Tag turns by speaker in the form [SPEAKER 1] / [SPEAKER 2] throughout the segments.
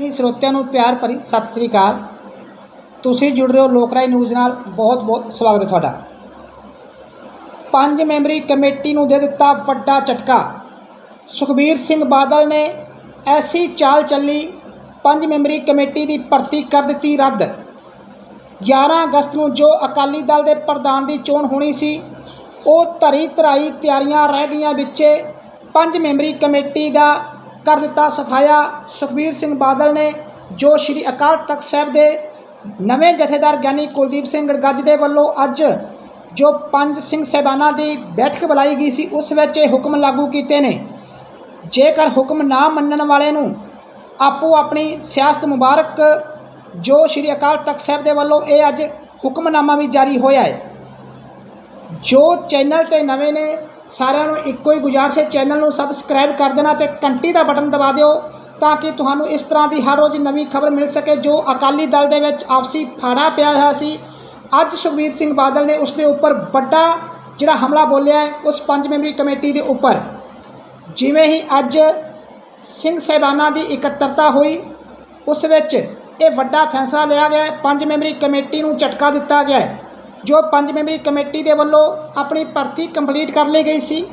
[SPEAKER 1] ਹੀ ਸਰੋਤਿਆਂ ਨੂੰ ਪਿਆਰ ਭਰੀ ਸਤਿ ਸ੍ਰੀ ਅਕਾਲ। ਤੁਸੀਂ ਜੁੜ ਰਹੇ ਹੋ ਲੋਕਰਾਈ ਨਿਊਜ਼ ਨਾਲ। ਬਹੁਤ ਬਹੁਤ ਸਵਾਗਤ ਹੈ ਤੁਹਾਡਾ। ਪੰਜ ਮੈਂਬਰੀ ਕਮੇਟੀ ਨੂੰ ਦੇ ਦਿੱਤਾ ਵੱਡਾ ਝਟਕਾ। ਸੁਖਬੀਰ ਸਿੰਘ ਬਾਦਲ ਨੇ ਐਸੀ ਚਾਲ ਚੱਲੀ, ਪੰਜ ਮੈਂਬਰੀ ਕਮੇਟੀ ਦੀ ਭਰਤੀ ਕਰ ਦਿੱਤੀ ਰੱਦ। 11 ਅਗਸਤ ਨੂੰ ਜੋ ਅਕਾਲੀ ਦਲ ਦੇ ਪ੍ਰਧਾਨ ਦੀ ਚੋਣ ਹੋਣੀ ਸੀ, ਉਹ ਧਰੀ ਧਰਾਈ ਤਿਆਰੀਆਂ ਰਹਿ ਗਈਆਂ ਵਿੱਚੇ। ਪੰਜ ਮੈਂਬਰੀ ਕਮੇਟੀ ਦਾ ਕਰ ਦਿੱਤਾ। ਸਫਾਇਆ ਸੁਖਬੀਰ ਸਿੰਘ ਬਾਦਲ ਨੇ, ਜੋ ਸ਼੍ਰੀ ਅਕਾਲ ਤਖਤ ਸਾਹਿਬ ਦੇ ਨਵੇਂ ਜਥੇਦਾਰ ਗਿਆਨੀ ਕੁਲਦੀਪ ਸਿੰਘ ਗੜਗੱਜ ਦੇ ਵੱਲੋਂ ਅੱਜ ਜੋ ਪੰਜ ਸਿੰਘ ਸਾਹਿਬਾਨਾਂ ਦੀ ਬੈਠਕ ਬੁਲਾਈ ਗਈ ਸੀ, ਉਸ ਵਿੱਚ ਇਹ ਹੁਕਮ ਲਾਗੂ ਕੀਤੇ ਨੇ। ਜੇਕਰ ਹੁਕਮ ਨਾ ਮੰਨਣ ਵਾਲੇ ਨੂੰ ਆਪੋ ਆਪਣੀ ਸਿਆਸਤ ਮੁਬਾਰਕ, ਜੋ ਸ਼੍ਰੀ ਅਕਾਲ ਤਖਤ ਸਾਹਿਬ ਦੇ ਵੱਲੋਂ ਇਹ ਅੱਜ ਹੁਕਮਨਾਮਾ ਵੀ ਜਾਰੀ ਹੋਇਆ ਹੈ। ਜੋ ਚੈਨਲ ਤੇ ਨਵੇਂ ਨੇ ਸਾਰਿਆਂ ਨੂੰ ਇੱਕੋ ਹੀ ਗੁਜ਼ਾਰਿਸ਼ ਹੈ ਚੈਨਲ ਨੂੰ ਸਬਸਕ੍ਰਾਈਬ ਕਰ ਦੇਣਾ ਤੇ ਘੰਟੀ ਦਾ ਬਟਨ ਦਬਾ ਦਿਓ ਤਾਂ ਕਿ ਤੁਹਾਨੂੰ ਇਸ ਤਰ੍ਹਾਂ ਦੀ ਹਰ ਰੋਜ਼ ਨਵੀਂ ਖਬਰ ਮਿਲ ਸਕੇ ਜੋ ਅਕਾਲੀ ਦਲ ਦੇ ਵਿੱਚ ਆਪਸੀ ਫਾੜਾ ਪਿਆ ਹੋਇਆ ਸੀ। ਅੱਜ ਸੁਖਬੀਰ ਸਿੰਘ ਬਾਦਲ ਨੇ ਉਸ ਦੇ ਉੱਪਰ ਵੱਡਾ ਜਿਹੜਾ ਹਮਲਾ ਬੋਲਿਆ ਹੈ, ਉਸ ਪੰਜ ਮੈਂਬਰੀ ਕਮੇਟੀ ਦੇ ਉੱਪਰ। ਜਿਵੇਂ ਹੀ ਅੱਜ ਸਿੰਘ ਸਾਹਿਬਾਨਾਂ ਦੀ ਇਕੱਤਰਤਾ ਹੋਈ, ਉਸ ਵਿੱਚ ਇਹ ਵੱਡਾ ਫੈਸਲਾ ਲਿਆ ਗਿਆ ਹੈ, ਪੰਜ ਮੈਂਬਰੀ ਕਮੇਟੀ ਨੂੰ ਝਟਕਾ ਦਿੱਤਾ ਗਿਆ ਹੈ। ਜੋ ਪੰਜ ਮੈਂਬਰੀ ਕਮੇਟੀ ਦੇ ਵੱਲੋਂ ਆਪਣੀ ਭਰਤੀ ਕੰਪਲੀਟ ਕਰ ਲਈ ਗਈ ਸੀ।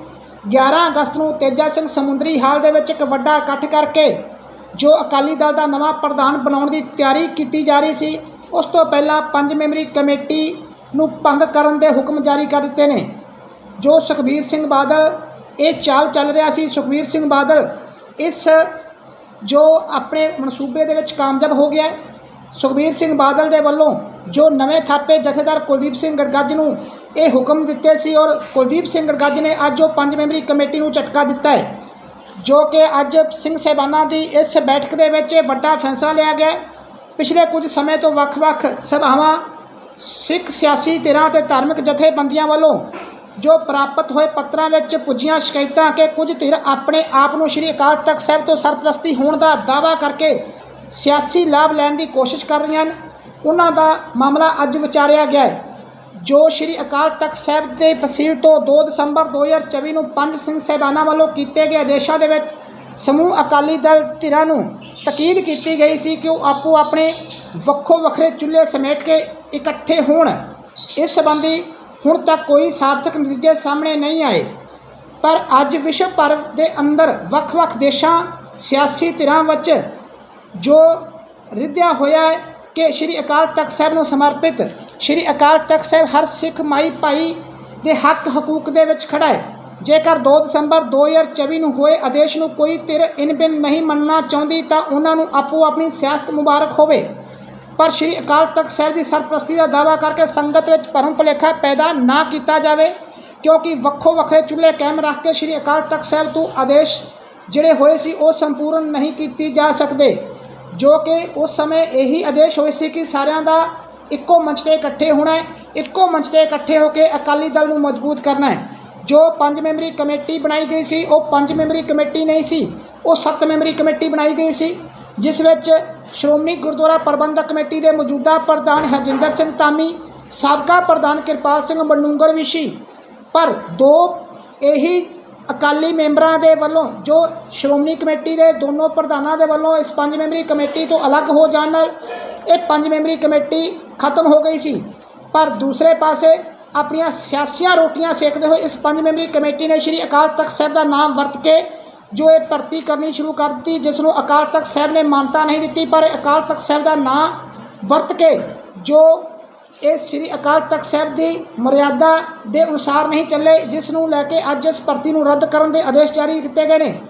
[SPEAKER 1] 11 ਅਗਸਤ ਨੂੰ ਤੇਜਾ ਸਿੰਘ ਸਮੁੰਦਰੀ ਹਾਲ ਦੇ ਵਿੱਚ ਇੱਕ ਵੱਡਾ ਇਕੱਠ ਕਰਕੇ ਜੋ ਅਕਾਲੀ ਦਲ ਦਾ ਨਵਾਂ ਪ੍ਰਧਾਨ ਬਣਾਉਣ ਦੀ ਤਿਆਰੀ ਕੀਤੀ ਜਾ ਰਹੀ ਸੀ, ਉਸ ਤੋਂ ਪਹਿਲਾਂ ਪੰਜ ਮੈਂਬਰੀ ਕਮੇਟੀ ਨੂੰ ਭੰਗ ਕਰਨ ਦੇ ਹੁਕਮ ਜਾਰੀ ਕਰ ਦਿੱਤੇ ਨੇ। ਜੋ ਸੁਖਬੀਰ ਸਿੰਘ ਬਾਦਲ, ਇਹ ਚਾਲ ਚੱਲ ਰਿਹਾ ਸੀ। ਸੁਖਬੀਰ ਸਿੰਘ ਬਾਦਲ ਇਸ ਜੋ ਆਪਣੇ ਮਨਸੂਬੇ ਦੇ ਵਿੱਚ ਕਾਮਯਾਬ ਹੋ ਗਿਆ ਸੁਖਬੀਰ ਸਿੰਘ ਬਾਦਲ ਦੇ ਵੱਲੋਂ ਜੋ ਨਵੇਂ ਥਾਪੇ ਜਥੇਦਾਰ ਕੁਲਦੀਪ ਸਿੰਘ ਗੜਗੱਜ ਨੂੰ ਇਹ ਹੁਕਮ ਦਿੱਤੇ ਸੀ ਔਰ ਕੁਲਦੀਪ ਸਿੰਘ ਗੜਗੱਜ ਨੇ ਅੱਜ ਉਹ ਪੰਜ ਮੈਂਬਰੀ ਕਮੇਟੀ ਨੂੰ ਝਟਕਾ ਦਿੱਤਾ ਹੈ, ਜੋ ਕਿ ਅੱਜ ਸਿੰਘ ਸਾਹਿਬਾਨਾਂ ਦੀ ਇਸ ਬੈਠਕ ਦੇ ਵਿੱਚ ਵੱਡਾ ਫੈਸਲਾ ਲਿਆ ਗਿਆ ਪਿਛਲੇ ਕੁਝ ਸਮੇਂ ਤੋਂ ਵੱਖ-ਵੱਖ ਸਭਾਵਾਂ, ਸਿੱਖ, ਸਿਆਸੀ, ਧਿਰਾਂ ਤੇ ਧਾਰਮਿਕ ਜਥੇਬੰਦੀਆਂ ਵੱਲੋਂ ਜੋ ਪ੍ਰਾਪਤ ਹੋਏ ਪੱਤਰਾਂ ਵਿੱਚ ਪੁੱਜੀਆਂ ਸ਼ਿਕਾਇਤਾਂ ਕਿ ਕੁਝ ਧਿਰ ਆਪਣੇ ਆਪ ਨੂੰ ਸ਼੍ਰੀ ਅਕਾਲ ਤਖਤ ਸਾਹਿਬ ਤੋਂ ਸਰਪ੍ਰਸਤੀ ਹੋਣ ਦਾ ਦਾਅਵਾ ਕਰਕੇ ਸਿਆਸੀ ਲਾਭ ਲੈਣ ਦੀ ਕੋਸ਼ਿਸ਼ ਕਰ ਰਹੀਆਂ ਹਨ ਉਹਨਾਂ ਦਾ ਮਾਮਲਾ ਅੱਜ ਵਿਚਾਰਿਆ ਗਿਆ ਹੈ। ਜੋ ਸ਼੍ਰੀ ਅਕਾਲ ਤਖਤ ਸਾਹਿਬ ਦੇ ਫਸੀਲ ਤੋਂ 2 ਦਸੰਬਰ 2024 ਨੂੰ ਪੰਜ ਸਿੰਘ ਸਾਹਿਬਾਨਾਂ ਵੱਲੋਂ ਕੀਤੇ ਗਏ ਆਦੇਸ਼ਾਂ ਦੇ ਵਿੱਚ ਸਮੂਹ ਅਕਾਲੀ ਦਲ ਧਿਰਾਂ ਨੂੰ ਤਕੀਦ ਕੀਤੀ ਗਈ ਸੀ ਕਿ ਉਹ ਆਪੋ ਆਪਣੇ ਵੱਖੋ ਵੱਖਰੇ ਚੁੱਲ੍ਹੇ ਸਮੇਟ ਕੇ ਇਕੱਠੇ ਹੋਣ। ਇਸ ਸੰਬੰਧੀ ਹੁਣ ਤੱਕ ਕੋਈ ਸਾਰਥਕ ਨਤੀਜੇ ਸਾਹਮਣੇ ਨਹੀਂ ਆਏ। ਪਰ ਅੱਜ ਵਿਸ਼ਵ ਭਰ ਦੇ ਅੰਦਰ ਵੱਖ-ਵੱਖ ਦੇਸ਼ਾਂ, ਸਿਆਸੀ ਧਿਰਾਂ ਵਿੱਚ ਜੋ ਰਿੱਧਿਆ ਹੋਇਆ ਹੈ ਕਿ ਸ਼੍ਰੀ ਅਕਾਲ ਤਖਤ ਸਾਹਿਬ ਨੂੰ ਸਮਰਪਿਤ ਸ਼੍ਰੀ ਅਕਾਲ ਤਖਤ ਸਾਹਿਬ ਹਰ ਸਿੱਖ ਮਾਈ ਭਾਈ ਦੇ ਹੱਕ ਹਕੂਕ ਦੇ ਵਿੱਚ ਖੜਾ ਹੈ। ਜੇਕਰ 2 ਦਸੰਬਰ 2024 ਨੂੰ ਹੋਏ ਆਦੇਸ਼ ਨੂੰ ਕੋਈ ਧਿਰ ਇਨ ਬਿਨ ਨਹੀਂ ਮੰਨਣਾ ਚਾਹੁੰਦੀ ਤਾਂ ਉਹਨਾਂ ਨੂੰ ਆਪੋ ਆਪਣੀ ਸਿਆਸਤ ਮੁਬਾਰਕ ਹੋਵੇ। ਪਰ ਸ਼੍ਰੀ ਅਕਾਲ ਤਖਤ ਸਾਹਿਬ ਦੀ ਸਰਪ੍ਰਸਤੀ ਦਾ ਦਾਅਵਾ ਕਰਕੇ ਸੰਗਤ ਵਿੱਚ ਭਰਮ ਭੁਲੇਖਾ ਪੈਦਾ ਨਾ ਕੀਤਾ ਜਾਵੇ, ਕਿਉਂਕਿ ਵੱਖੋ ਵੱਖਰੇ ਚੁੱਲ੍ਹੇ ਕਾਇਮ ਰੱਖ ਕੇ ਸ਼੍ਰੀ ਅਕਾਲ ਤਖਤ ਸਾਹਿਬ ਤੋਂ ਆਦੇਸ਼ ਜਿਹੜੇ ਹੋਏ ਸੀ ਉਹ ਸੰਪੂਰਨ ਨਹੀਂ ਕੀਤੀ ਜਾ ਸਕਦੇ। ਜੋ ਕਿ ਉਸ ਸਮੇਂ ਇਹੀ ਆਦੇਸ਼ ਹੋਏ ਸੀ ਕਿ ਸਾਰਿਆਂ ਦਾ ਇੱਕੋ ਮੰਚ ਤੇ ਇਕੱਠੇ ਹੋਣਾ ਹੈ, ਇੱਕੋ ਮੰਚ ਤੇ ਇਕੱਠੇ ਹੋ ਕੇ ਅਕਾਲੀ ਦਲ ਨੂੰ ਮਜ਼ਬੂਤ ਕਰਨਾ ਹੈ। ਜੋ ਪੰਜ ਮੈਂਬਰੀ ਕਮੇਟੀ ਬਣਾਈ ਗਈ ਸੀ, ਉਹ ਪੰਜ ਮੈਂਬਰੀ ਕਮੇਟੀ ਨਹੀਂ ਸੀ, ਉਹ ਸੱਤ ਮੈਂਬਰੀ ਕਮੇਟੀ ਬਣਾਈ ਗਈ ਸੀ, ਜਿਸ ਵਿੱਚ ਸ਼੍ਰੋਮਣੀ ਗੁਰਦੁਆਰਾ ਪ੍ਰਬੰਧਕ ਕਮੇਟੀ ਦੇ ਮੌਜੂਦਾ ਪ੍ਰਧਾਨ ਹਰਜਿੰਦਰ ਸਿੰਘ ਧਾਮੀ, ਸਾਬਕਾ ਪ੍ਰਧਾਨ ਕਿਰਪਾਲ ਸਿੰਘ ਬਨੂੰਗਰ ਵੀ ਸੀ। ਪਰ ਦੋ ਇਹੀ ਅਕਾਲੀ ਮੈਂਬਰਾਂ ਦੇ ਵੱਲੋਂ, ਜੋ ਸ਼੍ਰੋਮਣੀ ਕਮੇਟੀ ਦੇ ਦੋਨੋਂ ਪ੍ਰਧਾਨਾਂ ਦੇ ਵੱਲੋਂ ਇਸ ਪੰਜ ਮੈਂਬਰੀ ਕਮੇਟੀ ਤੋਂ ਅਲੱਗ ਹੋ ਜਾਣ ਨਾਲ ਇਹ ਪੰਜ ਮੈਂਬਰੀ ਕਮੇਟੀ ਖਤਮ ਹੋ ਗਈ ਸੀ। ਪਰ ਦੂਸਰੇ ਪਾਸੇ ਆਪਣੀਆਂ ਸਿਆਸੀਆਂ ਰੋਟੀਆਂ ਸੇਕਦੇ ਹੋਏ ਇਸ ਪੰਜ ਮੈਂਬਰੀ ਕਮੇਟੀ ਨੇ ਸ਼੍ਰੀ ਅਕਾਲ ਤਖਤ ਸਾਹਿਬ ਦਾ ਨਾਮ ਵਰਤ ਕੇ ਜੋ ਇਹ ਭਰਤੀ ਕਰਨੀ ਸ਼ੁਰੂ ਕਰ ਦਿੱਤੀ, ਜਿਸ ਨੂੰ ਅਕਾਲ ਤਖਤ ਸਾਹਿਬ ਨੇ ਮਾਨਤਾ ਨਹੀਂ ਦਿੱਤੀ, ਪਰ ਅਕਾਲ ਤਖਤ ਸਾਹਿਬ ਦਾ ਨਾਂ ਵਰਤ ਕੇ ਜੋ ਇਹ ਸ੍ਰੀ ਅਕਾਲ ਤਖਤ ਸਾਹਿਬ ਦੀ ਮਰਿਆਦਾ ਦੇ ਅਨੁਸਾਰ ਨਹੀਂ ਚੱਲੇ, ਜਿਸ ਨੂੰ ਲੈ ਕੇ ਅੱਜ ਇਸ ਭਰਤੀ ਨੂੰ ਰੱਦ ਕਰਨ ਦੇ ਆਦੇਸ਼ ਜਾਰੀ ਕੀਤੇ ਗਏ ਨੇ।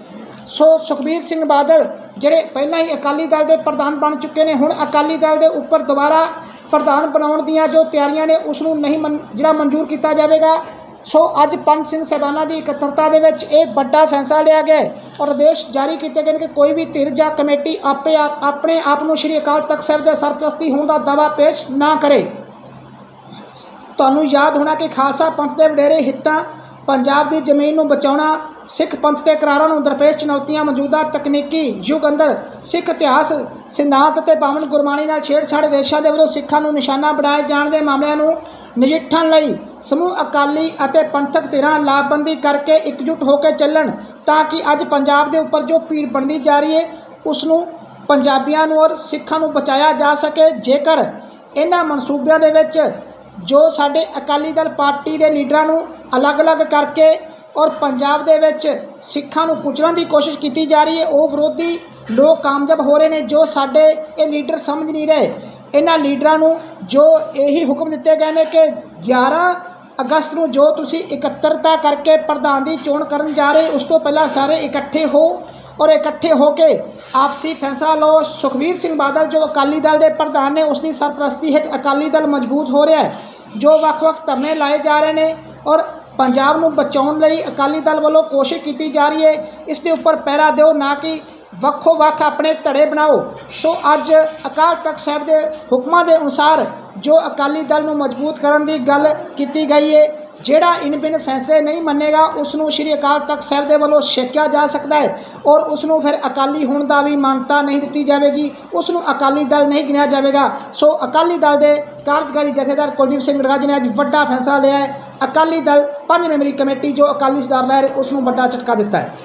[SPEAKER 1] ਸੋ ਸੁਖਬੀਰ ਸਿੰਘ ਬਾਦਲ, ਜਿਹੜੇ ਪਹਿਲਾਂ ਹੀ ਅਕਾਲੀ ਦਲ ਦੇ ਪ੍ਰਧਾਨ ਬਣ ਚੁੱਕੇ ਨੇ, ਹੁਣ ਅਕਾਲੀ ਦਲ ਦੇ ਉੱਪਰ ਦੁਬਾਰਾ ਪ੍ਰਧਾਨ ਬਣਾਉਣ ਦੀਆਂ ਜੋ ਤਿਆਰੀਆਂ ਨੇ, ਉਸ ਨੂੰ ਨਹੀਂ ਮਨ, ਜਿਹੜਾ ਮਨਜ਼ੂਰ ਕੀਤਾ ਜਾਵੇਗਾ। ਸੋ ਅੱਜ ਪੰਜ ਸਿੰਘ ਸਾਹਿਬਾਨਾਂ ਦੀ ਇਕੱਤਰਤਾ ਦੇ ਵਿੱਚ ਇਹ ਵੱਡਾ ਫੈਸਲਾ ਲਿਆ ਗਿਆ ਔਰ ਆਦੇਸ਼ ਜਾਰੀ ਕੀਤੇ ਗਏ ਨੇ ਕਿ ਕੋਈ ਵੀ ਧਿਰ ਜਾਂ ਕਮੇਟੀ ਆਪੇ ਆਪ- ਆਪਣੇ ਆਪ ਨੂੰ ਸ਼੍ਰੀ ਅਕਾਲ ਤਖਤ ਸਾਹਿਬ ਦੇ ਸਰਪ੍ਰਸਤੀ ਹੋਣ ਦਾ ਦਾਅਵਾ ਪੇਸ਼ ਨਾ ਕਰੇ। ਤੁਹਾਨੂੰ ਯਾਦ ਹੋਣਾ ਕਿ ਖਾਲਸਾ ਪੰਥ ਦੇ ਵਡੇਰੇ ਹਿੱਤਾਂ, ਪੰਜਾਬ ਦੀ ਜ਼ਮੀਨ ਨੂੰ ਬਚਾਉਣਾ, ਸਿੱਖ ਪੰਥ ਦੇ ਕਰਾਰਾਂ ਨੂੰ ਦਰਪੇਸ਼ ਚੁਣੌਤੀਆਂ ਮੌਜੂਦਾ ਤਕਨੀਕੀ ਯੁੱਗ ਅੰਦਰ ਸਿੱਖ ਇਤਿਹਾਸ, ਸਿਧਾਂਤ ਅਤੇ ਪਾਵਨ ਗੁਰਬਾਣੀ ਨਾਲ ਛੇੜਛਾੜ ਦੇਸ਼ਾਂ ਦੇ ਵੱਲੋਂ ਸਿੱਖਾਂ ਨੂੰ ਨਿਸ਼ਾਨਾ ਬਣਾਏ ਜਾਣ ਦੇ ਮਾਮਲਿਆਂ ਨੂੰ ਨਜਿੱਠਣ ਲਈ ਸਮੂਹ ਅਕਾਲੀ ਅਤੇ ਪੰਥਕ ਧਿਰਾਂ ਲਾਭਬੰਦੀ ਕਰਕੇ ਇਕਜੁੱਟ ਹੋ ਕੇ ਚੱਲਣ ਤਾਂ ਕਿ ਅੱਜ ਪੰਜਾਬ ਦੇ ਉੱਪਰ ਜੋ ਭੀੜ ਬਣਦੀ ਜਾ ਰਹੀ ਹੈ ਉਸ ਨੂੰ ਪੰਜਾਬੀਆਂ ਨੂੰ ਔਰ ਸਿੱਖਾਂ ਨੂੰ ਬਚਾਇਆ ਜਾ ਸਕੇ। ਜੇਕਰ ਇਹਨਾਂ ਮਨਸੂਬਿਆਂ ਦੇ ਵਿੱਚ ਜੋ ਸਾਡੇ ਅਕਾਲੀ ਦਲ ਪਾਰਟੀ ਦੇ ਲੀਡਰਾਂ ਨੂੰ ਅਲੱਗ-ਅਲੱਗ ਕਰਕੇ ਔਰ ਪੰਜਾਬ ਦੇ ਵਿੱਚ ਸਿੱਖਾਂ ਨੂੰ ਕੁਚਲਣ ਦੀ ਕੋਸ਼ਿਸ਼ ਕੀਤੀ ਜਾ ਰਹੀ ਹੈ, ਉਹ ਵਿਰੋਧੀ ਲੋਕ ਕਾਮਯਾਬ ਹੋ ਰਹੇ ਨੇ, ਜੋ ਸਾਡੇ ਇਹ ਲੀਡਰ ਸਮਝ ਨਹੀਂ ਰਹੇ। ਇਹਨਾਂ ਲੀਡਰਾਂ ਨੂੰ ਜੋ ਇਹੀ ਹੁਕਮ ਦਿੱਤੇ ਗਏ ਨੇ ਕਿ 11 ਅਗਸਤ ਨੂੰ ਜੋ ਤੁਸੀਂ ਇਕੱਤਰਤਾ ਕਰਕੇ ਪ੍ਰਧਾਨ ਦੀ ਚੋਣ ਕਰਨ ਜਾ ਰਹੇ, ਉਸ ਤੋਂ ਪਹਿਲਾਂ ਸਾਰੇ ਇਕੱਠੇ ਹੋ ਔਰ ਇਕੱਠੇ ਹੋ ਕੇ ਆਪਸੀ ਫੈਸਲਾ ਲਓ। ਸੁਖਵੀਰ ਸਿੰਘ ਬਾਦਲ ਜੋ ਅਕਾਲੀ ਦਲ ਦੇ ਪ੍ਰਧਾਨ ਨੇ ਉਸ ਦੀ ਸਰਪ੍ਰਸਤੀ ਹੇਠ ਅਕਾਲੀ ਦਲ ਮਜ਼ਬੂਤ ਹੋ ਰਿਹਾ ਹੈ, ਜੋ ਵੱਖ-ਵੱਖ ਧਰਨੇ ਲਾਏ ਜਾ ਰਹੇ ਨੇ ਔਰ ਪੰਜਾਬ ਨੂੰ ਬਚਾਉਣ ਲਈ ਅਕਾਲੀ ਦਲ ਵੱਲੋਂ ਕੋਸ਼ਿਸ਼ ਕੀਤੀ ਜਾ ਰਹੀ ਹੈ। ਇਸ ਦੇ ਉੱਪਰ ਪਹਿਰਾ ਦਿਓ, ਨਾ ਕਿ ਵੱਖੋ ਵੱਖ ਆਪਣੇ ਧੜੇ ਬਣਾਓ। ਸੋ ਅੱਜ ਅਕਾਲ ਤਖਤ ਸਾਹਿਬ ਦੇ ਹੁਕਮਾਂ ਦੇ ਅਨੁਸਾਰ ਜੋ ਅਕਾਲੀ ਦਲ ਨੂੰ ਮਜ਼ਬੂਤ ਕਰਨ ਦੀ ਗੱਲ ਕੀਤੀ ਗਈ ਹੈ ਜਿਹੜਾ ਇਨ ਬਿਨ ਫੈਸਲੇ ਨਹੀਂ ਮੰਨੇਗਾ ਉਸ ਨੂੰ ਸ਼੍ਰੀ ਅਕਾਲ ਤਖਤ ਸਾਹਿਬ ਦੇ ਵੱਲੋਂ ਛੇਕਿਆ ਜਾ ਸਕਦਾ ਹੈ ਔਰ ਉਸ ਨੂੰ ਫਿਰ ਅਕਾਲੀ ਹੋਣ ਦਾ ਵੀ ਮਾਨਤਾ ਨਹੀਂ ਦਿੱਤੀ ਜਾਵੇਗੀ ਉਸ ਨੂੰ ਅਕਾਲੀ ਦਲ ਨਹੀਂ ਗਿਣਿਆ ਜਾਵੇਗਾ। ਸੋ ਅਕਾਲੀ ਦਲ ਦੇ ਕਾਰਜਕਾਰੀ ਜਥੇਦਾਰ ਕੁਲਦੀਪ ਸਿੰਘ ਮਿਰਗਾ ਜੀ ਨੇ ਅੱਜ ਵੱਡਾ ਫੈਸਲਾ ਲਿਆ ਹੈ। ਅਕਾਲੀ ਦਲ ਪੰਜ ਮੈਂਬਰੀ ਕਮੇਟੀ ਜੋ ਅਕਾਲੀ ਸੁਧਾਰ ਲਹਿਰ ਹੈ ਉਸ ਨੂੰ ਵੱਡਾ ਝਟਕਾ ਦਿੱਤਾ ਹੈ।